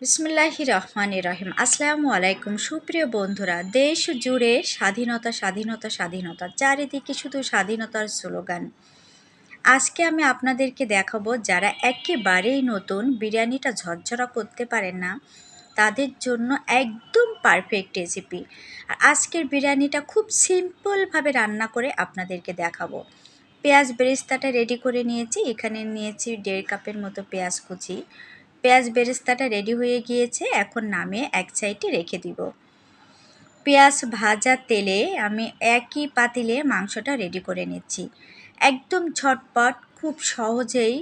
বিসমুল্লাহি রহমান রহিম। আসসালামু আলাইকুম। সুপ্রিয় বন্ধুরা, দেশ জুড়ে স্বাধীনতা স্বাধীনতা স্বাধীনতা, চারিদিকে শুধু স্বাধীনতার স্লোগান। আজকে আমি আপনাদেরকে দেখাবো, যারা একেবারেই নতুন বিরিয়ানিটা ঝরঝরা করতে পারেন না, তাদের জন্য একদম পারফেক্ট রেসিপি আর আজকের বিরিয়ানিটা খুব সিম্পলভাবে রান্না করে আপনাদেরকে দেখাবো। পেঁয়াজ বেরেস্তাটা রেডি করে নিয়েছি। এখানে নিয়েছি দেড় কাপের মতো পেঁয়াজ কুচি। পেঁয়াজ বেরেস্তাটা রেডি হয়ে গিয়েছে, এখন নামে এক সাইডে রেখে দিব। পেঁয়াজ ভাজা তেলে আমি একই পাতিলে মাংসটা রেডি করে নিচ্ছি। একদম ঝটপট, খুব সহজেই,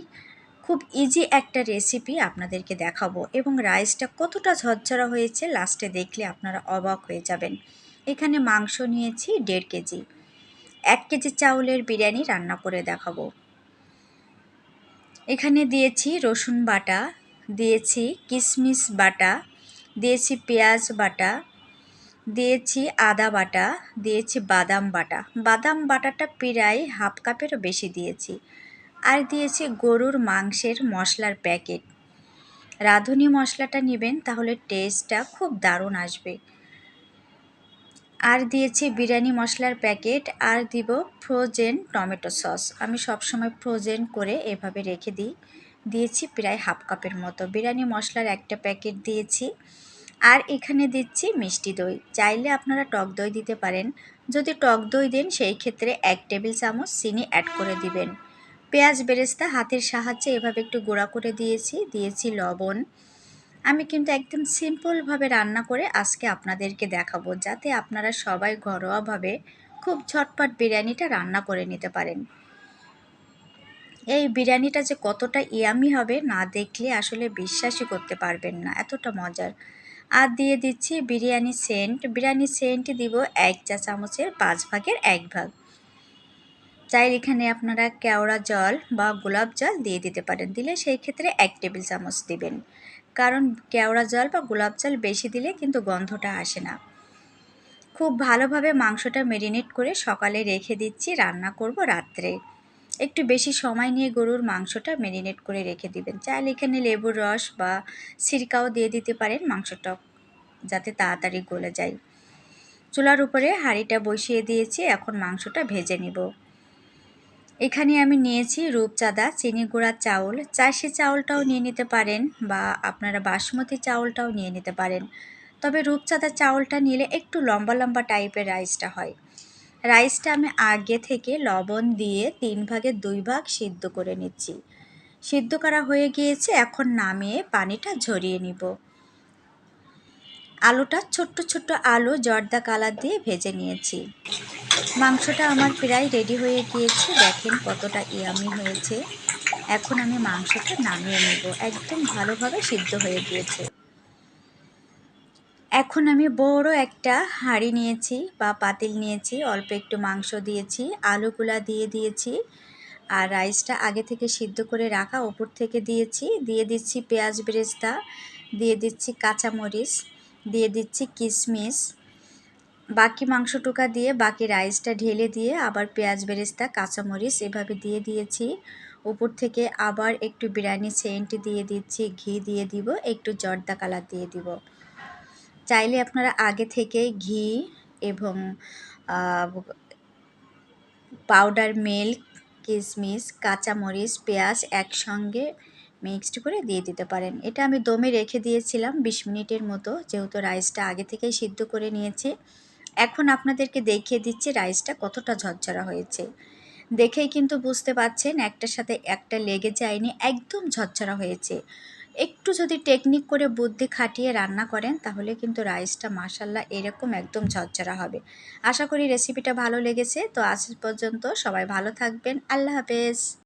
খুব ইজি একটা রেসিপি আপনাদেরকে দেখাবো এবং রাইসটা কতটা ঝরঝরা হয়েছে লাস্টে দেখলে আপনারা অবাক হয়ে যাবেন। এখানে মাংস নিয়েছি দেড় কেজি। এক কেজি চাউলের বিরিয়ানি রান্না করে দেখাবো। এখানে দিয়েছি রসুন বাটা দিয়েছি কিশমিশ বাটা, দিয়েছি পেঁয়াজ বাটা, দিয়েছি আদা বাটা, দিয়েছি বাদাম বাটা। বাদাম বাটাটা প্রায় হাফ কাপেরও বেশি দিয়েছি। আর দিয়েছি গরুর মাংসের মশলার প্যাকেট। রাঁধুনি মশলাটা নেবেন, তাহলে টেস্টটা খুব দারুণ আসবে। আর দিয়েছি বিরিয়ানি মশলার প্যাকেট, আর দিব ফ্রোজেন টমেটো সস। আমি সবসময় ফ্রোজেন করে এভাবে রেখে দিই। দিয়েছি প্রায় হাফ কাপের মতো। বিরিয়ানি মশলার একটা প্যাকেট দিয়েছি। আর এখানে দিচ্ছি মিষ্টি দই। চাইলে আপনারা টক দই দিতে পারেন। যদি টক দই দেন, সেই ক্ষেত্রে এক টেবিল চামচ চিনি অ্যাড করে দিবেন। পেঁয়াজ বেরেস্তা হাতের সাহায্যে এভাবে একটু গুঁড়া করে দিয়েছি। দিয়েছি লবণ। আমি কিন্তু একদম সিম্পলভাবে রান্না করে আজকে আপনাদেরকে দেখাবো, যাতে আপনারা সবাই ঘরোয়াভাবে খুব ঝটপট বিরিয়ানিটা রান্না করে নিতে পারেন। এই বিরিয়ানিটা যে কতটা ইয়ামি হবে না দেখলে আসলে বিশ্বাসই করতে পারবেন না, এতটা মজার। আর দিয়ে দিচ্ছি বিরিয়ানি সেন্ট। বিরিয়ানি সেন্ট দিব এক চা চামচের পাঁচ ভাগের এক ভাগ। চাই এখানে আপনারা কেওড়া জল বা গোলাপ জল দিয়ে দিতে পারেন। দিলে সেই ক্ষেত্রে এক টেবিল চামচ দিবেন। কারণ কেওড়া জল বা গোলাপ জল বেশি দিলে কিন্তু গন্ধটা আসে না। খুব ভালোভাবে মাংসটা মেরিনেট করে সকালে রেখে দিচ্ছি, রান্না করব রাত্রে। একটু বেশি সময় নিয়ে গরুর মাংসটা ম্যারিনেট করে রেখে দিবেন। চাইলে এখানে লেবুর রস বা সিরকাও দিয়ে দিতে পারেন মাংসটা যাতে তাড়াতাড়ি গলে যায়। চুলার উপরে হাঁড়িটা বসিয়ে দিয়েছি, এখন মাংসটা ভেজে নিব। এখানে আমি নিয়েছি রূপচাঁদা, চিনি গুঁড়া, চাউল। চাষি চাউলটাও নিয়ে নিতে পারেন বা আপনারা বাসমতি চাউলটাও নিয়ে নিতে পারেন। তবে রূপচাঁদা চাউলটা নিলে একটু লম্বা লম্বা টাইপের রাইসটা হয়। রাইসটা আমি আগে থেকে লবণ দিয়ে তিন ভাগের দুই ভাগ সিদ্ধ করে নিচ্ছি। সিদ্ধ করা হয়ে গিয়েছে, এখন নামিয়ে পানিটা ঝরিয়ে নিব। আলুটা ছোট্ট ছোট্ট আলু জর্দা কালার দিয়ে ভেজে নিয়েছি। মাংসটা আমার প্রায় রেডি হয়ে গিয়েছে, দেখেন কতটা ইয়ামি হয়েছে। এখন আমি মাংসটা নামিয়ে নেব, একদম ভালোভাবে সিদ্ধ হয়ে গিয়েছে। এখন আমি বড় একটা হাঁড়ি নিয়েছি বা পাতিল নিয়েছি, অল্প একটু মাংস দিয়েছি, আলুগুলা দিয়ে দিয়েছি আর রাইসটা আগে থেকে সিদ্ধ করে রাখা, ওপর থেকে দিয়েছি। দিয়ে দিচ্ছি পেঁয়াজ বেরেস্তা, দিয়ে দিচ্ছি কাঁচামরিচ, দিয়ে দিচ্ছি কিশমিশ বাকি মাংসটুকা দিয়ে বাকি রাইসটা ঢেলে দিয়ে আবার পেঁয়াজ বেরেস্তা, কাঁচামরিচ এভাবে দিয়ে দিয়েছি। উপর থেকে আবার একটু বিরিয়ানি সেন্ট দিয়ে দিচ্ছি, ঘি দিয়ে দিব, একটু জর্দা কালার দিয়ে দিব। চাইলে আপনারা আগে থেকে ঘি এবং পাউডার মিল্ক কিশমিশ কাঁচামরিচ, পেঁয়াজ একসঙ্গে মিক্সড করে দিয়ে দিতে পারেন। এটা আমি দমে রেখে দিয়েছিলাম বিশ মিনিটের মতো, যেহেতু রাইসটা আগে থেকেই সিদ্ধ করে নিয়েছি। এখন আপনাদেরকে দেখিয়ে দিচ্ছি রাইসটা কতটা ঝরঝরা হয়েছে। দেখেই কিন্তু বুঝতে পাচ্ছেন, একটার সাথে একটা লেগে যায়নি, একদম ঝরঝরা হয়েছে। একটু যদি টেকনিক করে বুদ্ধি খাটিয়ে রান্না করেন, তাহলে কিন্তু রাইসটা মাসাল্লাহ এরকম একদম ঝরঝরা হবে। আশা করি রেসিপিটা ভালো লেগেছে। তো আজ পর্যন্ত সবাই ভালো থাকবেন। আল্লাহ হাফেজ।